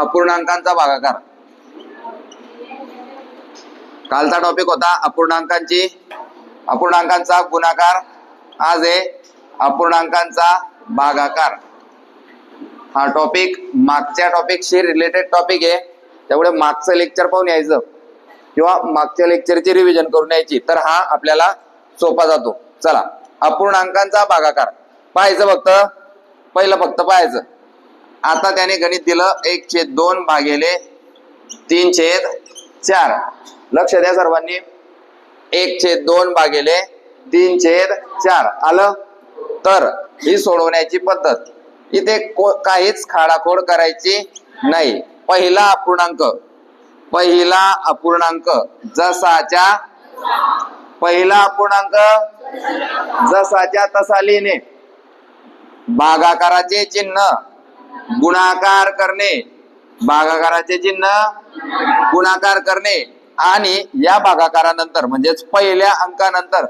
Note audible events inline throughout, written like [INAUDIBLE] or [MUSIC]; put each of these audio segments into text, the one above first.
अपूर्णांकांचा भागाकार. कालचा टॉपिक होता अपूर्णांकांची. अपूर्णांकांचा गुणाकार. आज आहे अपूर्णांकांचा भागाकार. हा टॉपिक मागच्या टॉपिकशी रिलेटेड टॉपिक आहे. त्यामुळे मागचं लेक्चर पाहून यायचं. किंवा मागच्या लेक्चरची रिव्हिजन करून यायची. तर हा आपल्याला सोपा जातो. चला. अपूर्णांकांचा भागाकार. पाहायचं फक्त. पहिलं फक्त पाहायचं. आता त्याने गणित दिलं एक छेद दोन भागेले तीन छेद चार. लक्ष द्या सर्वांनी. एक छेद दोन भागेले तीन छेद चार. आलं? तर ही सोडवण्याची पद्धत. इथे को- काहीच खाडाखोड करायची नाही. पहिला अपूर्णांक. पहिला अपूर्णांक. जसाच्या पहिला अपूर्णांक. जसाच्या तसा लिहिणे. भागाकाराचे चिन्ह. गुणाकार करणे. भागाकाराचे चिन्ह गुणाकार करणे. आणि या भागाकारानंतर म्हणजेच पहिल्या अंकानंतर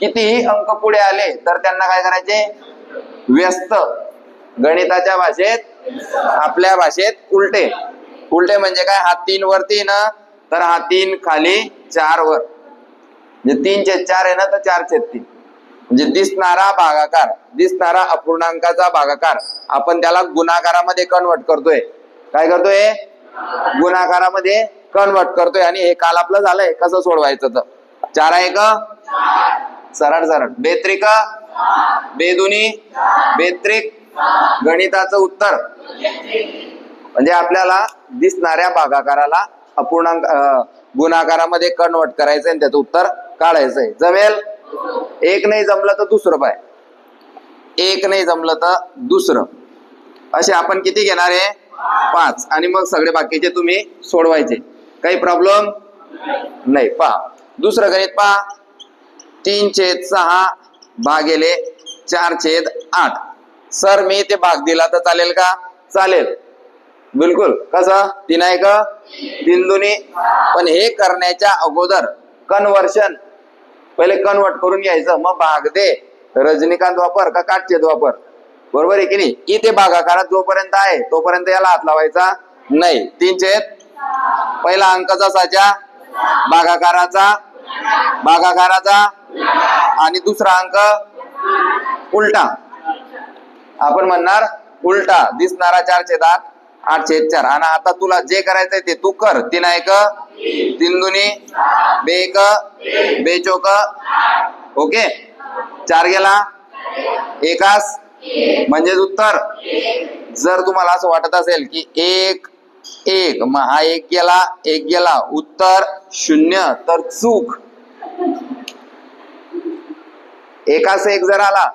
कितीही अंक पुढे आले तर त्यांना काय करायचे? व्यस्त. गणिताच्या भाषेत आपल्या भाषेत उलटे. उलटे म्हणजे काय? हा तीन वरती ना तर हा तीन खाली चार वर. म्हणजे तीन छेद चार आहे ना तर चार छेद तीन. म्हणजे दिसणारा भागाकार दिसणारा अपूर्णांकाचा भागाकार आपण त्याला गुणाकारामध्ये कन्वर्ट करतोय. काय करतोय? गुणाकारामध्ये कन्वर्ट करतोय. आणि हे काल आपलं झालंय. कसं सोडवायचं तर? चार आहे का? सरळ सरळ. बेत्रिक बेदुनी बेत्रिक गणिताचं उत्तर. म्हणजे आपल्याला दिसणाऱ्या भागाकाराला अपूर्णांक गुणाकारामध्ये कन्वर्ट करायचंय आणि त्याचं उत्तर काढायचंय. जमेल? एक नाही जमलं तर दुसरं पाय. एक नाही जमलं तर दुसरं. असे आपण किती घेणार आहे? पाच. आणि मग सगळे बाकीचे तुम्ही सोडवायचे. काही प्रॉब्लेम नाही. पहा. दुसरं गणित पहा. तीन छेद सहा भागेले चार छेद आठ. सर मी ते भाग दिला तर चालेल का? चालेल. बिलकुल. कसं? तीन आहे का? तीन दोन्ही पण हे करण्याच्या अगोदर कन्वर्शन पहिले कन्वर्ट करून घ्यायचं मग भाग दे. रजनीकांत वापर का काटचेत वापर? बरोबर आहे की नाही? इथे भागाकारात जोपर्यंत आहे तोपर्यंत याला हात लावायचा नाही. तीन चेत पहिला अंक जसाच्या? भागाकाराचा. भागाकाराचा. आणि दुसरा अंक? उलटा. आपण म्हणणार उलटा. दिसणारा चार छेदात आठ छेद चार. आणि आता तुला जे करायचंय ते तू कर. तीन एक. तीन दुनी बेक बेचोक ओके? चार गेला. एकास म्हणजेच उत्तर. जर तुम्हाला असं वाटत असेल की एक एक मग हा एक गेला एक गेला. उत्तर शून्य तर चूक. एकास एक जर आला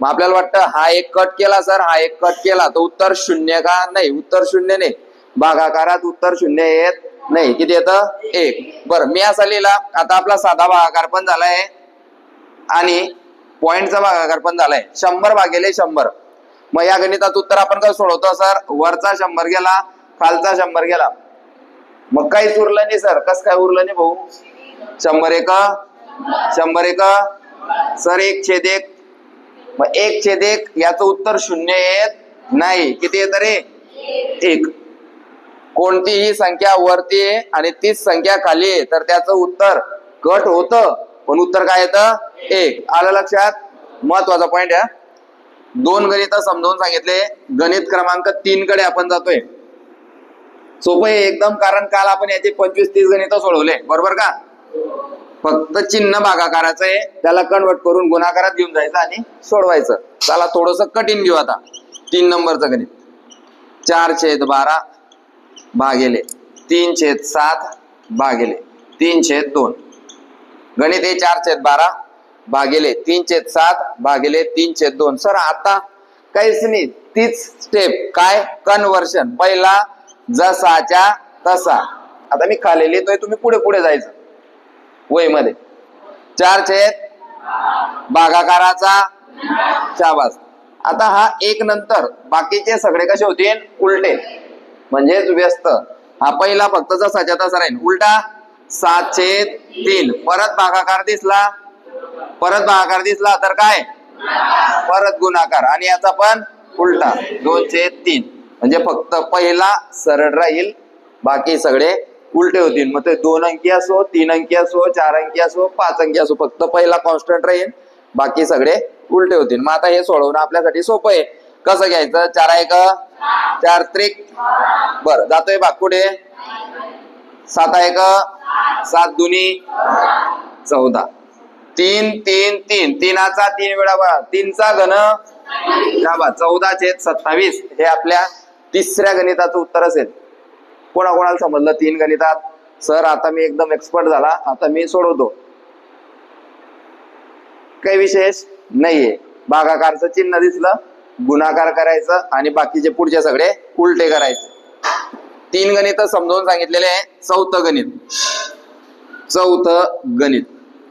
मग आपल्याला वाटतं हा एक कट केला सर हा एक कट केला. तर उत्तर शून्य का? नाही उत्तर शून्य नाही. भागाकारात उत्तर शून्य येत नाही किती येतं? एक. बरं मी असा लिहिला आता आपला साधा भागाकार पण झालाय. आणि पॉइंटचा भागाकार पण झालाय. शंभर भागेले शंभर. मग या गणितात उत्तर आपण कसं सोडवतो सर? वरचा शंभर गेला खालचा शंभर गेला. मग काहीच उरलं नाही सर. कस काय उरलं नाही भाऊ? शंभर एक शंभर एक. सर एक छेद एक. मग एक छेद एक याचं उत्तर शून्य येत नाही. किती येत रे? एक. कोणतीही संख्या वरती आणि तीच संख्या खाली आहे तर त्याचं उत्तर कट होत. पण उत्तर काय येतं? एक. आलं लक्षात? महत्त्वाचा पॉइंट आहे. दोन गणित समजावून सांगितले. गणित क्रमांक तीन कडे आपण जातोय. सोपं आहे एकदम कारण काल आपण याचे पंचवीस तीस गणित सोडवले. बरोबर का? फक्त चिन्ह भागाकाराचं आहे. त्याला कन्वर्ट करून गुणाकारात घेऊन जायचं आणि सोडवायचं. त्याला थोडस कठीण घेऊ आता. तीन नंबरचं गणित. चार छेद बारा. भागेले. तीन छेद सात भागेले. तीन छेद दोन. गणित हे चार छेद बारा भागेले. तीन छेद सात भागेले. तीन छेद दोन. सर आता काहीच नाही. तीच स्टेप काय? कन्वर्शन पहिला जसाच्या तसा. आता मी खाली लिहितोय तुम्ही पुढे पुढे जायचं. वहीमध्ये. चार छेद भागाकाराचा शाबास. आता हा एक नंतर. बाकीचे सगळे कसे होतील? उलटे. म्हणजेच व्यस्त. हा पहिला फक्त जसाच्या तसा राहील. उलटा सात तीन. परत भागाकार दिसला. परत भागाकार दिसला तर काय? परत गुणाकार. आणि याचा पण उलटा. दोन तीन. म्हणजे फक्त पहिला सरळ राहील. बाकी सगळे उलटे होतील. मग ते दोन अंकी असो तीन अंकी असो चार अंकी असो पाच अंकी असो फक्त पहिला कॉन्स्टंट राहील. बाकी सगळे उलटे होतील. मग आता हे सोडवणं आपल्यासाठी सोपं आहे. कसं घ्यायचं? चार एक चार त्रिक. बर जातोय भाग कुठे? सात एक सात दुनी चौदा. तीन तीन तीन. तीनाचा तीन वेळा बघा तीनचा घन या बा चौदा छेद सत्तावीस. हे आपल्या तिसऱ्या गणिताचं उत्तर असेल कोणाकोणाला समजलं? तीन गणितात. सर आता मी एकदम एक्सपर्ट झाला. आता मी सोडवतो. काही विशेष नाहीये. भागाकारचं चिन्ह दिसलं. गुणाकार करायचं आणि बाकीचे पुढचे सगळे उलटे करायचे. तीन गणित समजावून सांगितलेले आहे. चौथं गणित. चौथं गणित.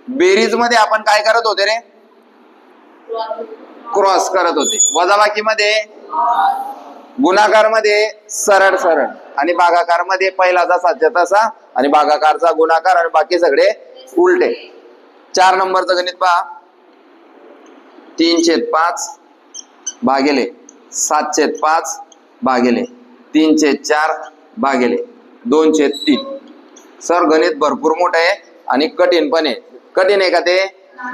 बेरीजमध्ये आपण काय करत होते रे? क्रॉस करत होते. वजाबाकी मध्ये गुणाकारमध्ये सरळ सरळ. आणि भागाकारमध्ये पहिला जसाच्या तसा आणि बागाकारचा गुणाकार आणि बाकी सगळे उलटे. चार नंबरचं गणित पहा. तीन छेद पाच. भागेले. सातशे पाच भागेले. तीनशे चार भागेले. दोनशे तीन. सर गणित भरपूर मोठं आहे आणि कठीण पण आहे. कठीण आहे का ते?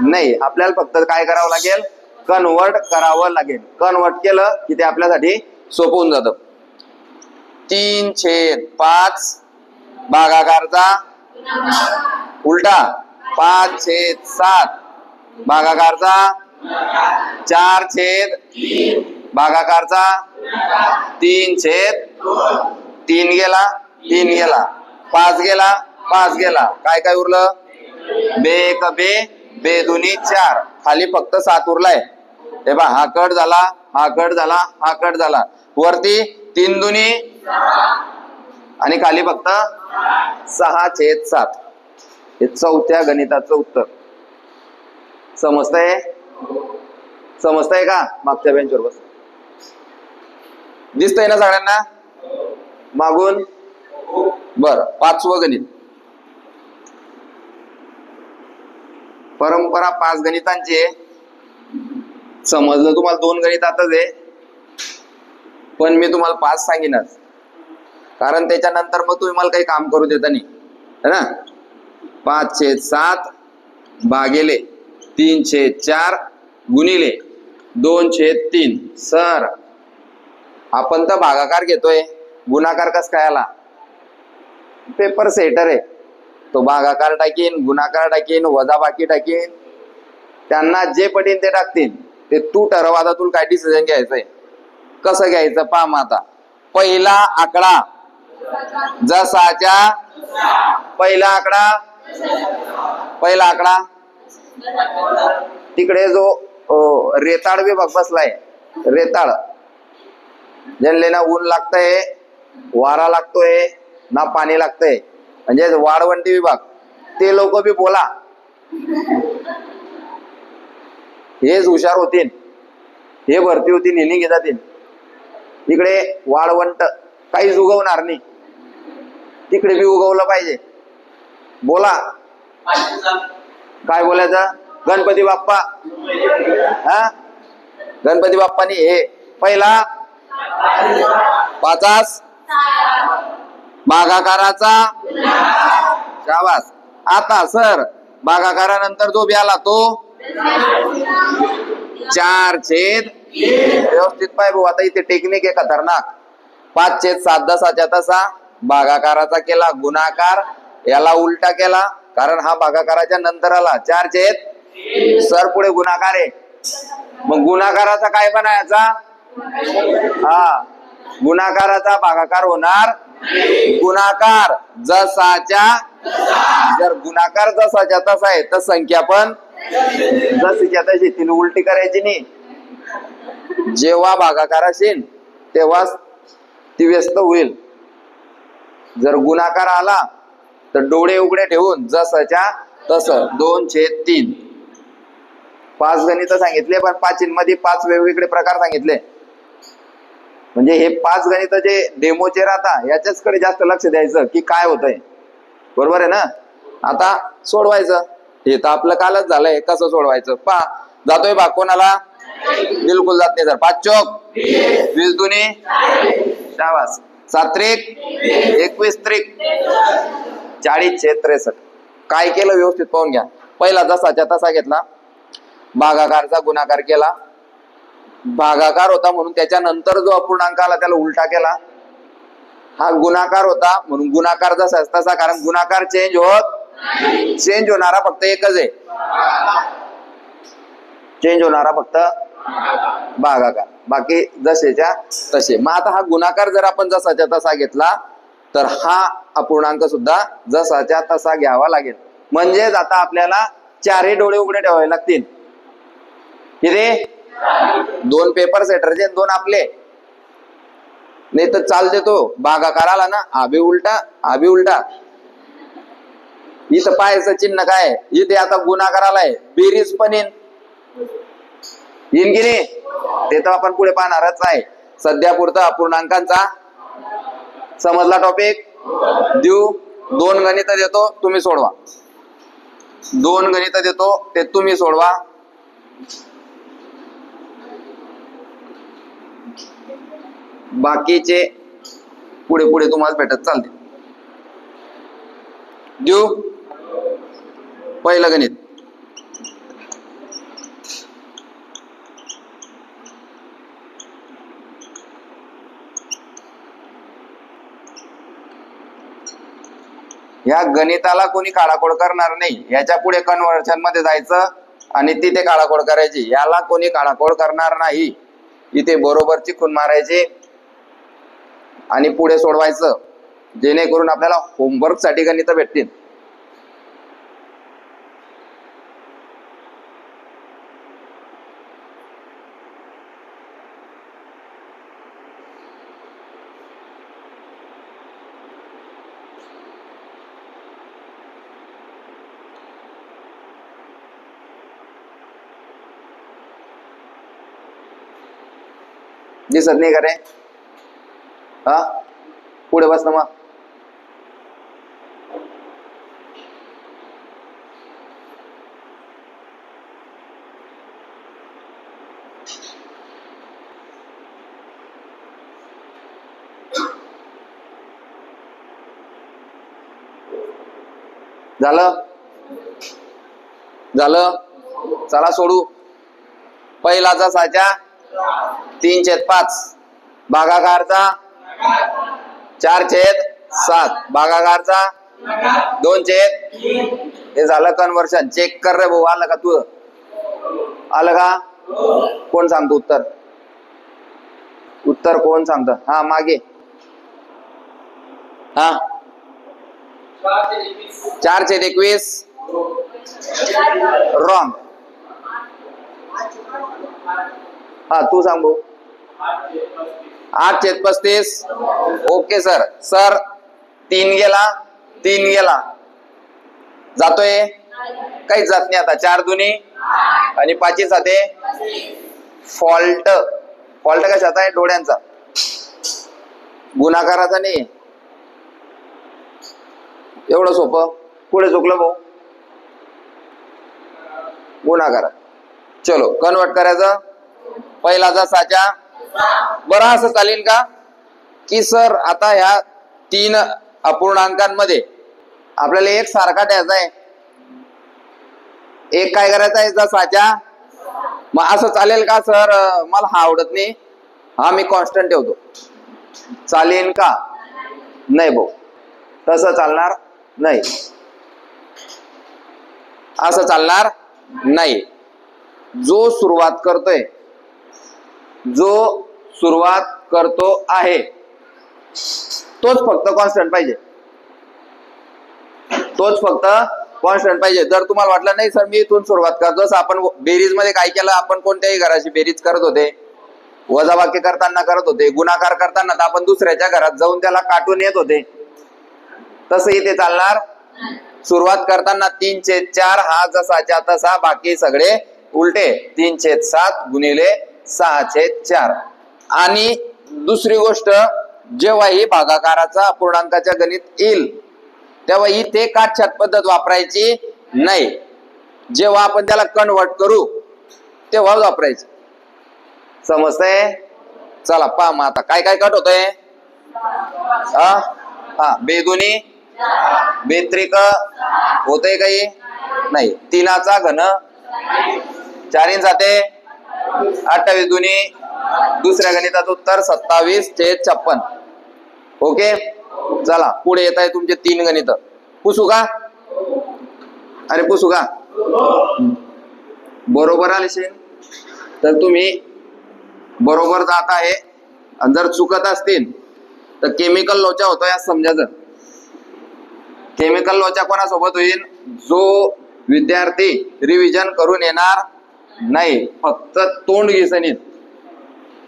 नाही. आपल्याला फक्त काय करावं लागेल? कन्वर्ट करावं लागेल. कन्वर्ट केलं की ते आपल्यासाठी सोपं होऊन जातं. तीन छेद पाच भागाकारचा उलटा. पाच छेद सात भागाकारचा चार छेद भागाकारचा तीन छेद तीन गेला तीन गेला. पाच गेला पाच गेला. काय काय उरलं? बे एक बे बे दुनी चार. खाली फक्त सात उरलाय. हे बा हा कट झाला हा कट झाला हा कट झाला. वरती तीन दुनी आणि खाली फक्त सहा छेद सात. हे चौथ्या गणिताचं उत्तर. समजतंय? समजतंय का? मागच्या बेंचवर बस. दिसतंय ना सगळ्यांना? मागून? बर पाचवं गणित. परंपरा पाच गणितांची समजलं तुम्हाला दोन गणितातच आहे. पण मी तुम्हाला पाच सांगेनच. कारण त्याच्यानंतर मग तुम्ही मला काही काम करू देता नाही. है ना? पाच छेद सात भागेले तीन छेद चार गुणिले दोन छेद तीन. सर आपण तर भागाकार घेतोय. गुणाकार कस काय आला? पेपर सेटर आहे. तो भागाकार टाकीन गुणाकार टाकीन वजाबाकी टाकीन. त्यांना जे पटीन ते टाकतील. ते तू ठरव आता तुला काय डिसिजन घ्यायचंय? कसं घ्यायचं? पा आता. पहिला आकडा. जसाच्या पहिला आकडा. पहिला आकडा. तिकडे जो रेताळ विभाग बसलाय. रेताळ. ज्यांना ना ऊन लागतंय वारा लागतोय ना पाणी लागतंय म्हणजे वाळवंटी विभाग ते लोक बी बोला. हेच हुशार होतील हे भरती होतील हे निघे जातील इकडे वाळवंट काहीच उगवणार नाही. तिकडे बी उगवलं पाहिजे. बोला. काय बोलायचं? गणपती बाप्पा. हा? गणपती बाप्पानी हे पहिला पाचास. बागाकाराचा शाबास. आता सर बागाकारानंतर जो बी आला तो? चार छेद. व्यवस्थित पाय भाऊ आता इथे टेक्निक आहे खतरनाक. पाच छेद सात दसाच्या तसा. भागाकाराचा केला गुणाकार. याला उलटा केला कारण हा भागाकाराच्या नंतर आला. चार छेद. सर पुढे गुणाकार आहे. मग गुणाकाराचा काय बनायचा हा. गुणाकाराचा भागाकार होणार गुणाकार. जसाच्या जर गुणाकार जसाच्या तसा आहे तर संख्या पण जशीच्या तशी. तिने उलटी करायची नाही. जेव्हा भागाकार असेल तेव्हा ती व्यस्त होईल. जर गुणाकार आला तर डोळे उघडे ठेवून जसाच्या तस. दोन छेद तीन. पाच गणित सांगितले पण पाचींमध्ये मध्ये पाच वेगवेगळे प्रकार सांगितले. म्हणजे हे पाच गणित जे डेमोचे राहता याच्याच कडे जास्त लक्ष द्यायचं की काय होतंय. बरोबर आहे ना? आता सोडवायचं. हे तर आपलं कालच झालंय कसं सोडवायचं? पा जातोय बा कोणाला? बिलकुल जात नाही सर पाच चौक. वीस दुनी. शाबास. सात त्रिक एकवीस त्रिक. चाळीस छे त्रेसष्ट. काय केलं व्यवस्थित पाहून घ्या. पहिला जसाच्या तसा घेतला. भागाकारचा गुणाकार केला. भागाकार होता म्हणून त्याच्यानंतर जो अपूर्णांक आला त्याला उलटा केला. हा गुणाकार होता म्हणून गुणाकार जसा तसा कारण गुणाकार चेंज होत चेंज होणारा फक्त एकच आहे. चेंज होणारा फक्त भागाकार. बाकी जसेच्या तसे. मग आता हा गुणाकार जर आपण जसाच्या तसा घेतला तर हा अपूर्णांक सुद्धा जसाच्या तसा घ्यावा लागेल. म्हणजेच आता आपल्याला चारही डोळे उघडे ठेवावे लागतील. किती? दोन पेपर सेटरचे दोन आपले. नाही तर चाल देतो भागाकार आला ना. आभी उलटा आभी उलटा. इथं पाहायचं चिन्ह काय? इथे आता गुणाकार आलाय बेरीज पण येईन. येईन की नाही? ते तर आपण पुढे पाहणारच आहे. सध्या पुरता अपूर्णांकांचा समजला टॉपिक देऊ. दोन गणित देतो तुम्ही सोडवा. दोन गणित देतो ते तुम्ही सोडवा. बाकीचे पुढे पुढे तुम्हाला भेटत चालते देऊ. पहिलं गणित. या गणिताला कोणी काळाकोड करणार नाही. याच्यापुढे कन्व्हर्शनमध्ये जायचं आणि तिथे काळाकोड करायची. याला कोणी काळाकोड करणार नाही. इथे बरोबरची खून मारायची. आणि पुढे सोडवायचं. जेणेकरून आपल्याला होमवर्कसाठी गणित भेटतील. दिसत नाही का रे हा? पुढे बस ना मग. झालं? झालं? चला सोडू. पहिलाचा साचा तीन छेद पाच. भागाकारचा चार छेद सात. भागाकारचा दोन छेद. हे झालं कन्वर्शन चेक कर रे भाऊ आलं का तू? आलं का? कोण सांगतो उत्तर? उत्तर कोण सांगत? हा मागे. हा. चार छेद एकवीस. रॉंग हा तू सांग भाऊ. आठ छेद पस्तीस. ओके सर सर तीन गेला तीन गेला. जातोय? काहीच जात नाही आता. चार दुनी आणि पाचवी साते फॉल्ट फॉल्ट कशाचा आहे? डोळ्यांचा. गुणाकाराचा नाही. एवढं सोपं. पुढे चुकलं भाऊ. गुणाकार. चलो कन्वर्ट करायचं. पहिलाचा साचा. बरं असं चालेल का? की सर आता ह्या तीन अपूर्णांकांमध्ये आपल्याला एक सारखा द्यायचा आहे. एक काय करायचा आहे? याचा मग असं चालेल का सर? मला हा आवडत नाही. हा मी कॉन्स्टंट ठेवतो. चालेल का? नाही भाऊ. तसं चालणार नाही. असं चालणार नाही. जो सुरुवात करतोय जो सुरुवात करतो आहे. तोच फक्त कॉन्स्टंट पाहिजे. तोच फक्त कॉन्स्टंट पाहिजे. जर तुम्हाला वाटलं नाही सर मी इथून सुरुवात करतो जसं आपण बेरीजमध्ये काय केलं आपण कोणत्याही घराची बेरीज करत होते. वजाबाकी करताना करत होते गुणाकार करताना तर आपण दुसऱ्याच्या घरात जाऊन त्याला काटून येत होते. तसं इथे चालणार. सुरुवात करताना तीन छेद चार हा जसाच्या तसा बाकी सगळे उलटे. तीन छेद सात गुणिले सहाशे चार. आणि दुसरी गोष्ट जेव्हा ही भागाकाराचा अपूर्णांकाच्या गणित येईल तेव्हा इथे काटछाट पद्धत वापरायची नाही. जेव्हा आपण त्याला कन्वर्ट करू तेव्हा वापरायची. समजतंय? चला पहा मग आता काय काय कट होतंय? हा हा बेदोनी बेत्रिक? होतंय काही? नाही. तिनाचा घन? चारीन जाते? अठ्ठावीस दुनी दुसऱ्या गणिताचं उत्तर सत्तावीस ते छप्पन. ओके? चला पुढे येत आहे तुमचे तीन गणित. पुसू का? अरे पुसू का? बरोबर आले शेन. तर तुम्ही बरोबर जात आहे. आणि जर चुकत असतील तर केमिकल लोचा होतो या समजायचं केमिकल लोचा कोणासोबत होईल? जो विद्यार्थी रिव्हिजन करून येणार नाही फक्त तोंड घिसणीत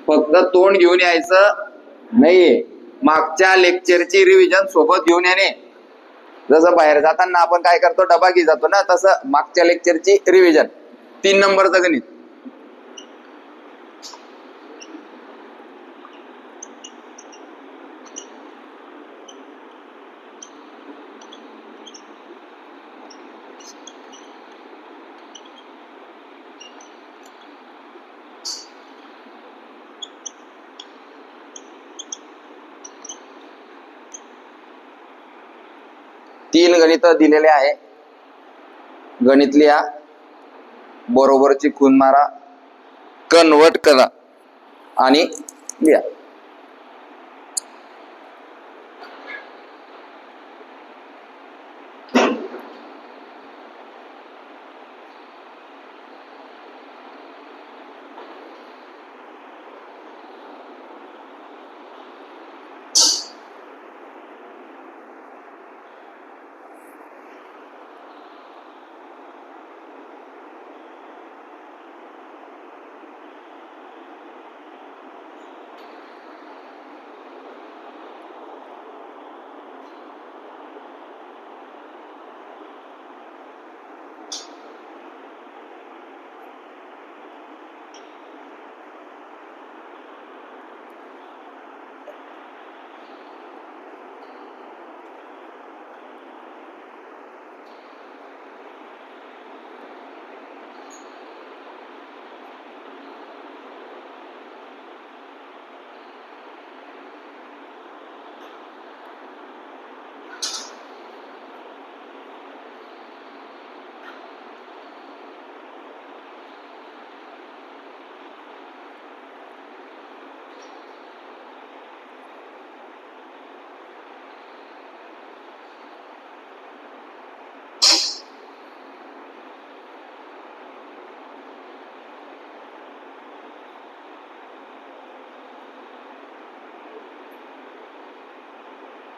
फक्त तोंड घेऊन यायचं नाहीये. मागच्या लेक्चरची रिव्हिजन सोबत घेऊन येणे. जसं बाहेर जाताना आपण काय करतो डबा घे जातो ना तसं मागच्या लेक्चरची रिव्हिजन तीन नंबरचं गणित. तीन गणित दिलेले आहे. गणित लिहा. बरोबरची खून मारा. कन्वर्ट करा. आणि लिहा.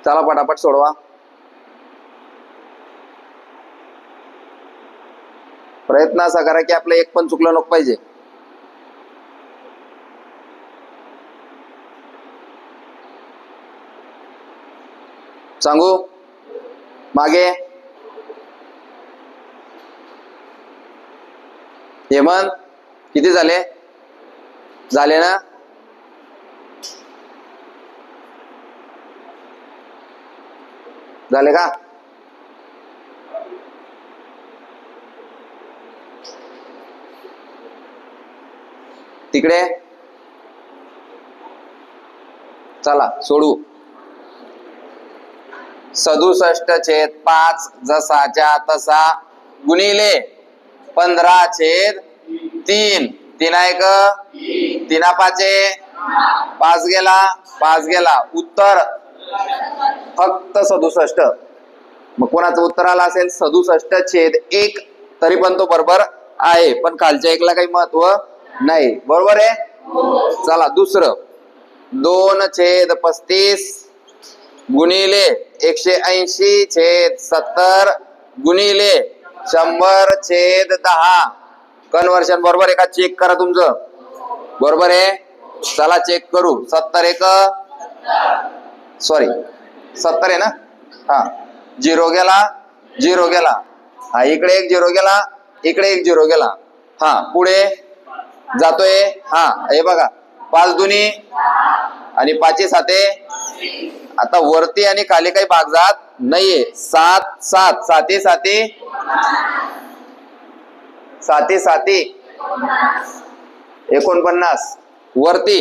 चला पटापट सोडवा. प्रयत्न असा करा की आपलं एक पण चुकलं नको पाहिजे. सांगू? मागे. हेमंत किती झाले? झाले ना? झाले का? तिकडे? चला सोडू. सदुसष्ट छेद पाच जसाच्या तसा गुणिले पंधरा छेद तीन. तिना एक तीना. पाचे पाच गेला पाच गेला. उत्तर फक्त सदुसष्ट. मग कोणाचं उत्तर आलं असेल? सदुसष्ट छेद एक तरी पण तो बरोबर आहे. पण खालच्या एकला काही महत्त्व नाही. बरोबर आहे? चला दुसरं. दोन छेद पस्तीस गुणिले एकशे ऐंशी छेद सत्तर गुणिले शंभर छेद दहा. कन्वर्शन बरोबर आहे का? चेक करा तुमचं. बरोबर आहे? चला चेक करू. सत्तर एक. सॉरी सत्तर आहे ना? हा. झिरो गेला झिरो गेला. हा इकडे एक झिरो गेला इकडे एक झिरो गेला. हा पुढे जातोय. हा हे बघा. पाच दुनी आणि पाचशे साते आता वरती आणि खाली काही भाग जात नाहीये. सात सात. साते साते साते साते एकोणपन्नास. वरती.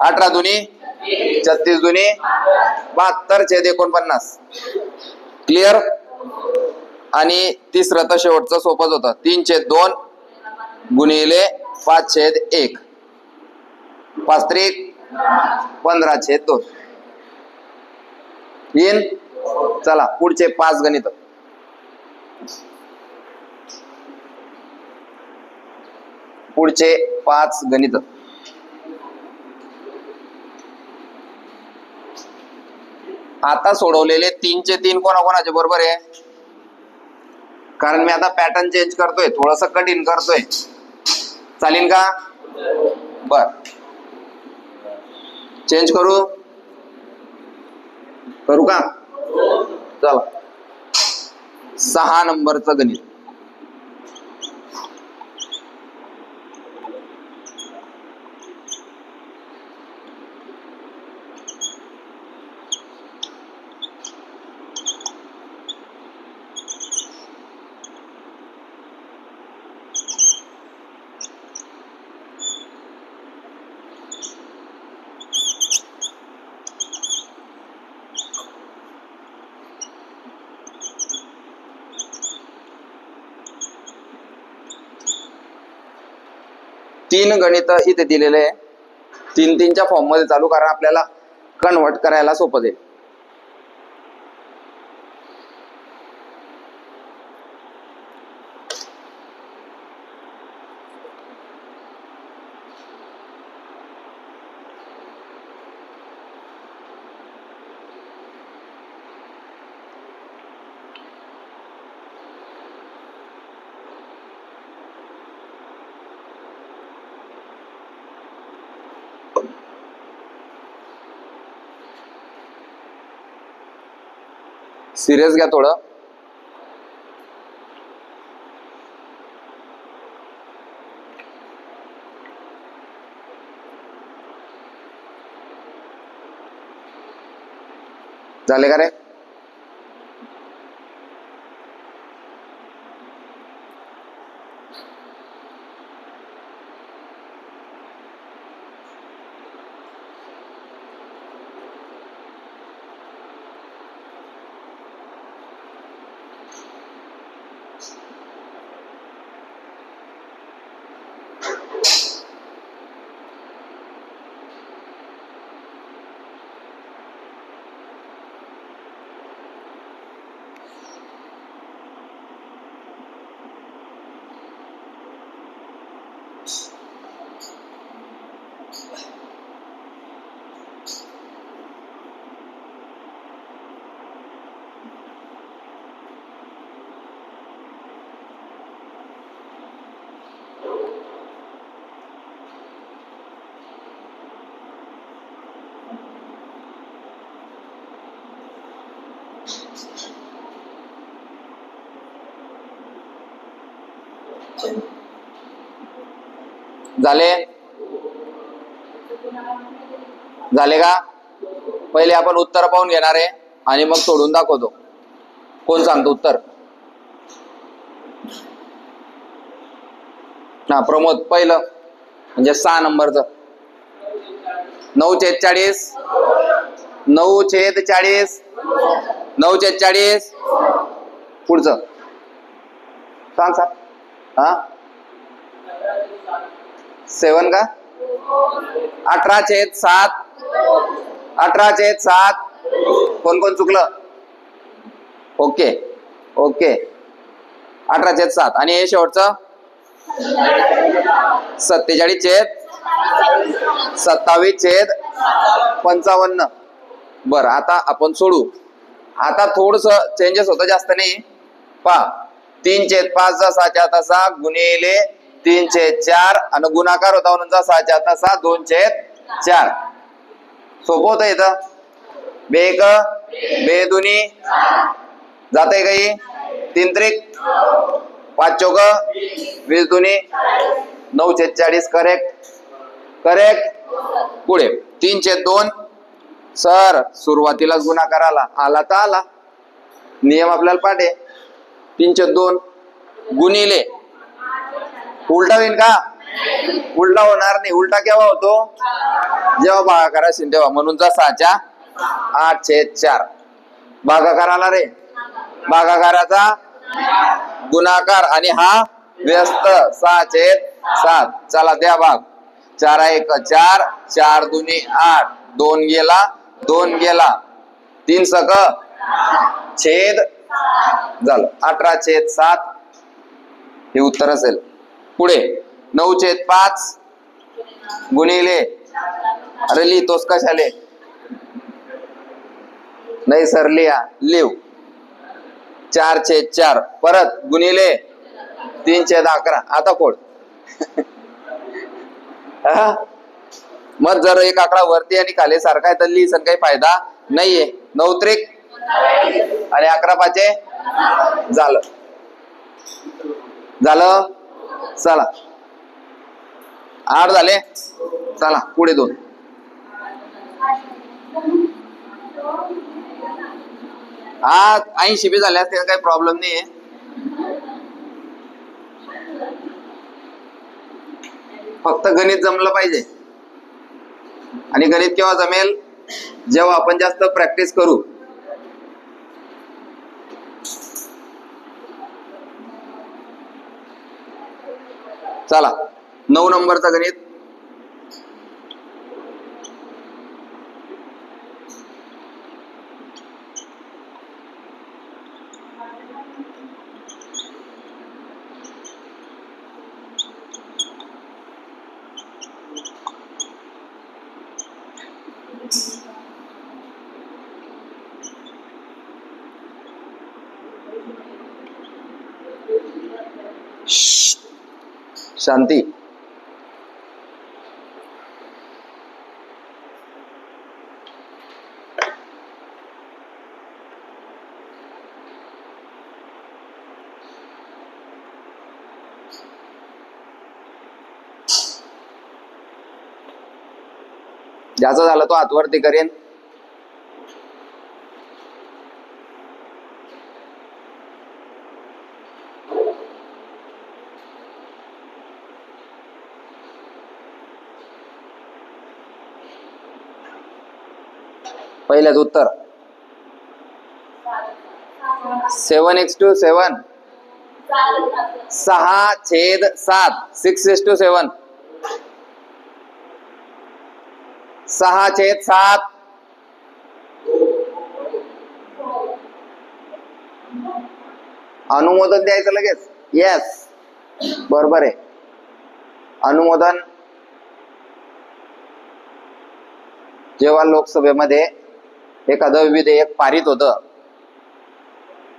अठरा दुनी. छत्तीस दुनी बहात्तर छेद एकोणपन्नास. क्लिअर आणि तिसरं तर शेवटचं सोपंच होतं तीन छेद दोन गुणिले पाच छेद एक. पाच त्रिक पंधरा छेद दोन. तीन चला पुढचे पाच गणित. पुढचे पाच गणित. आता सोडवलेले तीनचे तीन कोणाकोणाचे? बरोबर आहे. कारण मी आता पॅटर्न चेंज करतोय थोडस कठीण करतोय. चालेल का? बर. चेंज करू? करू का? चला. सहा नंबरचं गणित. तीन गणित इथे दिलेले आहे. तीन तीनच्या फॉर्ममध्ये चालू कारण आपल्याला कन्वर्ट करायला सोपं जाईल. सिरियस घ्या थोडं. झाले का रे? झाले? झाले का? पहिले आपण उत्तर पाहून घेणार आहे आणि मग सोडून दाखवतो. कोण सांगतो उत्तर? ना प्रमोद पहिलं. म्हणजे सहा नंबरचं. नऊ छेद चाळीस. नऊ छेद चाळीस. नऊ छेद चाळीस. पुढचं. सांग सांग. हा? सेवन का? अठरा छेद सात. अठरा छेद सात. कोण कोण चुकलं? ओके. ओके. अठरा छेद सात. आणि हे शेवटचं? सत्तेचाळीस छेद. सत्तावीस छेद. पंचावन्न. बर आता आपण सोडू. आता थोडस चेंजेस होतं जास्त नाही. पा तीन छेद पाच जसाच्या तसा गुणिले तीन छेद चार आणि गुणाकार होता म्हणून जसाच्या तसा दोन छेद चार. सोपं होतं इथं. बेक बेदुनी जाते काही तीन त्रिक? पाच चौक वीस दुनी नऊ छेद करेक्ट करेक्ट पुढे. तीनशे दोन. सर सुरुवातीलाच गुणाकार आला. आला तर आला. नियम आपल्याला पाठे. तीनशे दोन. गुणिले. उलटा होईल का? उलटा होणार नाही. उलटा केव्हा होतो? जेव्हा भागाकार असेल तेव्हा. म्हणून जा सहाच्या आठ छेद चार. भागाकाराला रे. भागाकाराचा गुणाकार आणि हा व्यस्त सहा छेद सात. चला द्या भाग. चार एक चार. चार दुनी आठ. दोन गेला दोन गेला. तीन सक. छेद. झालं. अठरा छेद सात. हे उत्तर असेल. पुढे. नऊ छेद पाच. गुणिले. अरे लिहितोस कशाले? नाही सर लिहा. लिव चार चार. परत गुणिले तीनशे दहा अकरा आता कोण मग जर एक आकडा वरती आणि खाली सारखा आहे तर लिहिसन काही फायदा नाहीये. नऊ त्रिक आणि अकरा पाचे. झालं. झालं? चला. आठ झाले? चला पुढे दोन. हा ऐंशी बी झाल्या त्याचा काही प्रॉब्लेम नाहीये. फक्त गणित जमलं पाहिजे. आणि गणित केव्हा जमेल? जेव्हा आपण जास्त प्रॅक्टिस करू. चला नऊ नंबरचं गणित. शांती. ज्याचा झालं तो आतवरती करेन. पहिल्याच उत्तर. सेवन एक्स टू सेवन सहा छेद सात. सिक्स एक्स टू सेवन सहा छेद सात. अनुमोदन द्यायचं लगेच. येस बरोबर आहे. अनुमोदन. जेव्हा लोकसभेमध्ये एखादं विधेयक पारित होतं.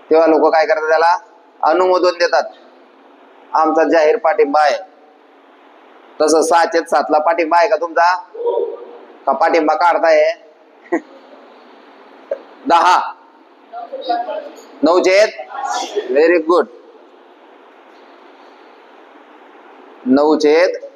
तेव्हा लोक काय करतात त्याला? अनुमोदन देतात. आमचा जाहीर पाठिंबा आहे. तसं सहाशे सातला पाठिंबा आहे का तुमचा? का पाठिंबा काढताय? [LAUGHS] दहा. नऊचेत? Very good नऊचेत?